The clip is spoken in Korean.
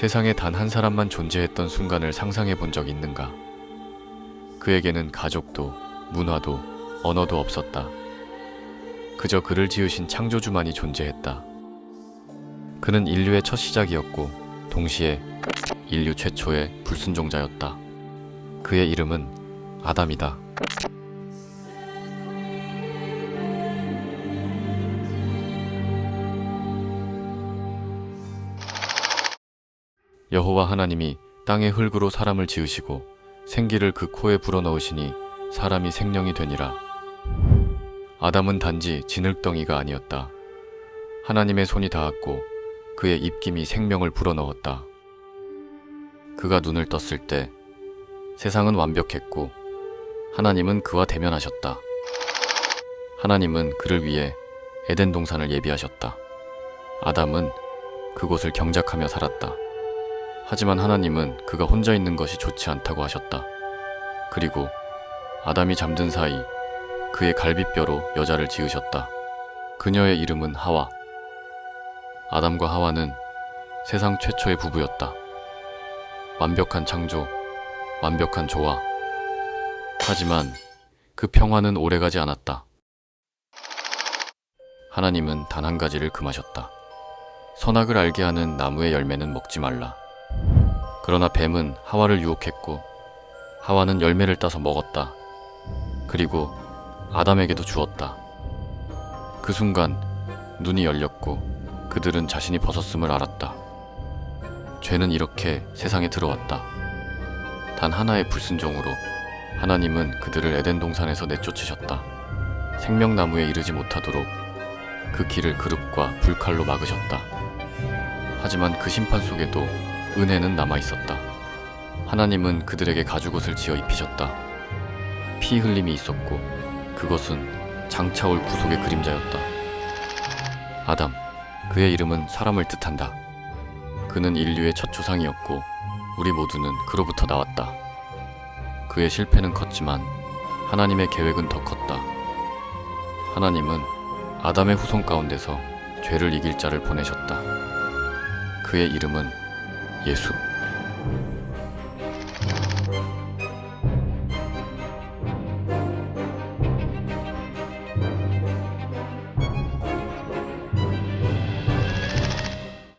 세상에 단 한 사람만 존재했던 순간을 상상해 본 적 있는가? 그에게는 가족도, 문화도, 언어도 없었다. 그저 그를 지으신 창조주만이 존재했다. 그는 인류의 첫 시작이었고, 동시에 인류 최초의 불순종자였다. 그의 이름은 아담이다. 여호와 하나님이 땅의 흙으로 사람을 지으시고 생기를 그 코에 불어넣으시니 사람이 생명이 되니라. 아담은 단지 진흙덩이가 아니었다. 하나님의 손이 닿았고 그의 입김이 생명을 불어넣었다. 그가 눈을 떴을 때 세상은 완벽했고 하나님은 그와 대면하셨다. 하나님은 그를 위해 에덴 동산을 예비하셨다. 아담은 그곳을 경작하며 살았다. 하지만 하나님은 그가 혼자 있는 것이 좋지 않다고 하셨다. 그리고 아담이 잠든 사이 그의 갈비뼈로 여자를 지으셨다. 그녀의 이름은 하와. 아담과 하와는 세상 최초의 부부였다. 완벽한 창조, 완벽한 조화. 하지만 그 평화는 오래가지 않았다. 하나님은 단 한 가지를 금하셨다. 선악을 알게 하는 나무의 열매는 먹지 말라. 그러나 뱀은 하와를 유혹했고 하와는 열매를 따서 먹었다. 그리고 아담에게도 주었다. 그 순간 눈이 열렸고 그들은 자신이 벗었음을 알았다. 죄는 이렇게 세상에 들어왔다. 단 하나의 불순종으로 하나님은 그들을 에덴 동산에서 내쫓으셨다. 생명나무에 이르지 못하도록 그 길을 그룹과 불칼로 막으셨다. 하지만 그 심판 속에도 은혜는 남아 있었다. 하나님은 그들에게 가죽옷을 지어 입히셨다. 피 흘림이 있었고 그것은 장차 올 구속의 그림자였다. 아담, 그의 이름은 사람을 뜻한다. 그는 인류의 첫 조상이었고 우리 모두는 그로부터 나왔다. 그의 실패는 컸지만 하나님의 계획은 더 컸다. 하나님은 아담의 후손 가운데서 죄를 이길 자를 보내셨다. 그의 이름은 예수.